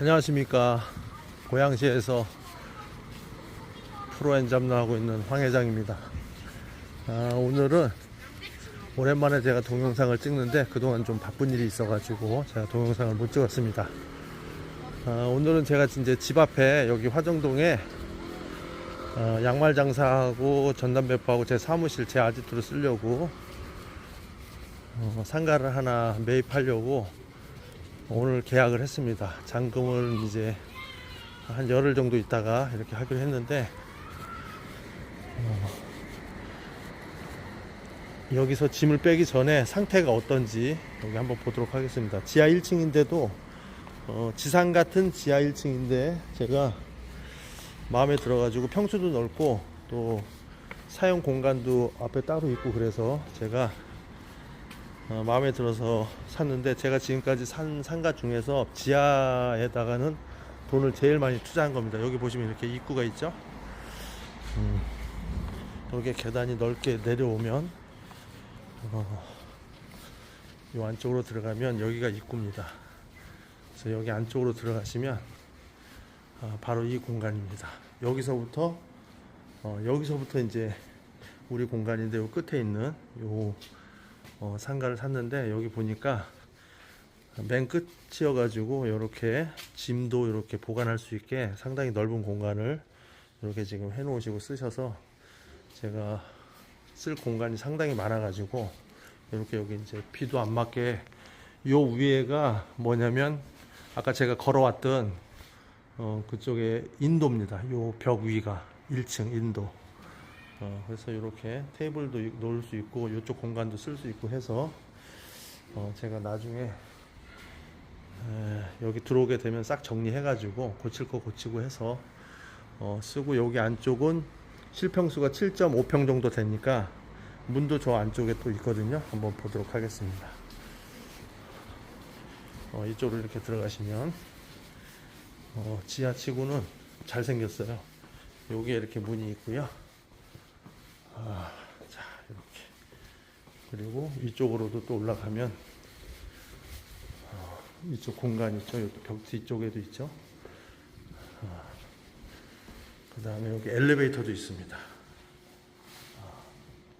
안녕하십니까. 고양시에서 프로엔잡로 하고 있는 황 회장입니다. 아, 오늘은 오랜만에 제가 동영상을 찍는데 그동안 좀 바쁜 일이 있어 가지고 제가 동영상을 못 찍었습니다. 아, 오늘은 제가 이제 집 앞에 여기 화정동에 어, 양말 장사하고 전담 배포하고 제 사무실 제 아지트로 쓰려고 어, 상가를 하나 매입하려고 오늘 계약을 했습니다. 잔금을 이제 한 열흘 정도 있다가 이렇게 하기로 했는데 어, 여기서 짐을 빼기 전에 상태가 어떤지 여기 한번 보도록 하겠습니다. 지하 1층인데도 어, 지상 같은 지하 1층인데 제가 마음에 들어가지고 평수도 넓고 또 사용 공간도 앞에 따로 있고 그래서 제가 어, 마음에 들어서 샀는데 제가 지금까지 산 상가 중에서 지하에다가는 돈을 제일 많이 투자한 겁니다. 여기 보시면 이렇게 입구가 있죠. 음, 이렇게 계단이 넓게 내려오면 어, 이 안쪽으로 들어가면 여기가 입구입니다. 그래서 여기 안쪽으로 들어가시면 아, 바로 이 공간입니다. 여기서부터 어, 여기서부터 이제 우리 공간인데 요 끝에 있는 요 어, 상가를 샀는데 여기 보니까 맨 끝이어 가지고 이렇게 짐도 이렇게 보관할 수 있게 상당히 넓은 공간을 이렇게 지금 해 놓으시고 쓰셔서 제가 쓸 공간이 상당히 많아 가지고 이렇게 여기 이제 비도 안 맞게 요 위에가 뭐냐면 아까 제가 걸어왔던 어, 그쪽에 인도입니다. 요 벽 위가 1층 인도. 어, 그래서 이렇게 테이블도 이- 놓을 수 있고 이쪽 공간도 쓸 수 있고 해서 어, 제가 나중에 에, 여기 들어오게 되면 싹 정리해 가지고 고칠 거 고치고 해서 어, 쓰고 여기 안쪽은 실평수가 7.5평 정도 되니까 문도 저 안쪽에 또 있거든요. 한번 보도록 하겠습니다. 어, 이쪽으로 이렇게 들어가시면 어, 지하치고는 잘생겼어요. 여기에 이렇게 문이 있고요. 아, 자 이렇게 그리고 이쪽으로도 또 올라가면 어, 이쪽 공간 있죠. 여기 벽 뒤쪽에도 있죠. 그 다음에 여기 엘리베이터도 있습니다. 아,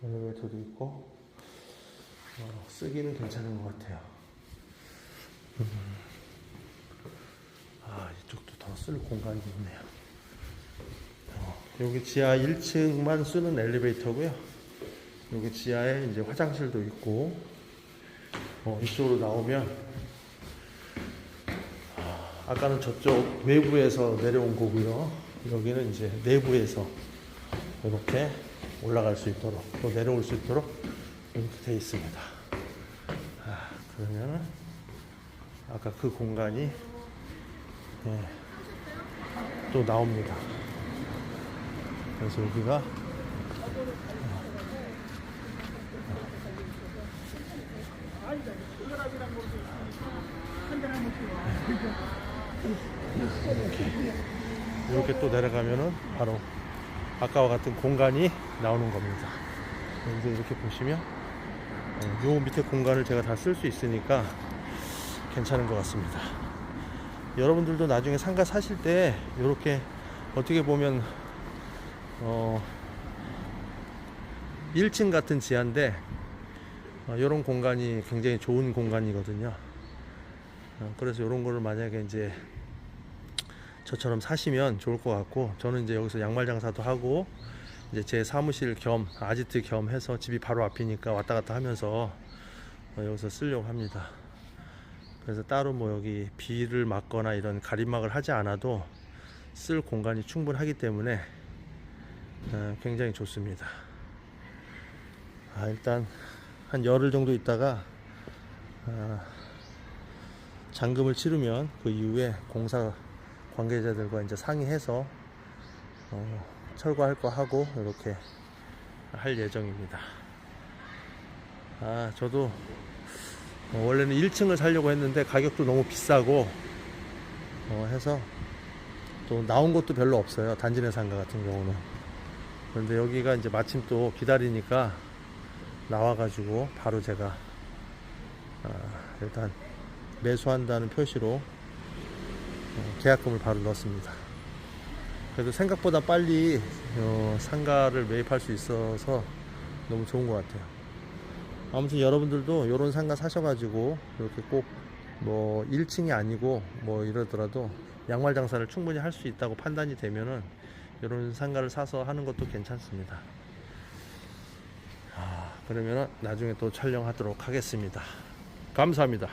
엘리베이터도 있고 어, 쓰기는 괜찮은 것 같아요. 음. 아 이쪽도 더 쓸 공간이 있네요. 어, 여기 지하 1층만 쓰는 엘리베이터고요. 여기 지하에 이제 화장실도 있고 어, 이쪽으로 나오면 아, 아까는 저쪽 외부에서 내려온 거고요. 여기는 이제 내부에서 이렇게 올라갈 수 있도록 또 내려올 수 있도록 이렇게 되어 있습니다. 아, 그러면 아까 그 공간이 예, 또 나옵니다. 그래서 여기가 이렇게 또 내려가면은 바로 아까와 같은 공간이 나오는 겁니다. 이제 이렇게 보시면 어, 요 밑에 공간을 제가 다 쓸 수 있으니까 괜찮은 것 같습니다. 여러분들도 나중에 상가 사실 때 이렇게 어떻게 보면 어 1층 같은 지하인데 어, 이런 공간이 굉장히 좋은 공간이거든요. 어, 그래서 이런 거를 만약에 이제 저처럼 사시면 좋을 것 같고 저는 이제 여기서 양말 장사도 하고 이제 제 사무실 겸 아지트 겸 해서 집이 바로 앞이니까 왔다 갔다 하면서 어, 여기서 쓰려고 합니다. 그래서 따로 뭐 여기 비를 맞거나 이런 가림막을 하지 않아도 쓸 공간이 충분하기 때문에 어, 굉장히 좋습니다. 아, 일단 한 열흘 정도 있다가 아, 잔금을 치르면 그 이후에 공사 관계자들과 이제 상의해서 어, 철거할 거 하고 이렇게 할 예정입니다. 아, 저도 어, 원래는 1층을 살려고 했는데 가격도 너무 비싸고 어, 해서 또 나온 것도 별로 없어요. 단지 내 상가 같은 경우는. 그런데 여기가 이제 마침 또 기다리니까 나와가지고 바로 제가 아, 일단 매수한다는 표시로 어, 계약금을 바로 넣었습니다. 그래도 생각보다 빨리 어, 상가를 매입할 수 있어서 너무 좋은 것 같아요. 아무튼 여러분들도 이런 상가 사셔가지고 이렇게 꼭 뭐 1층이 아니고 뭐 이러더라도 양말 장사를 충분히 할 수 있다고 판단이 되면은 이런 상가를 사서 하는 것도 괜찮습니다. 아, 그러면은 나중에 또 촬영하도록 하겠습니다. 감사합니다.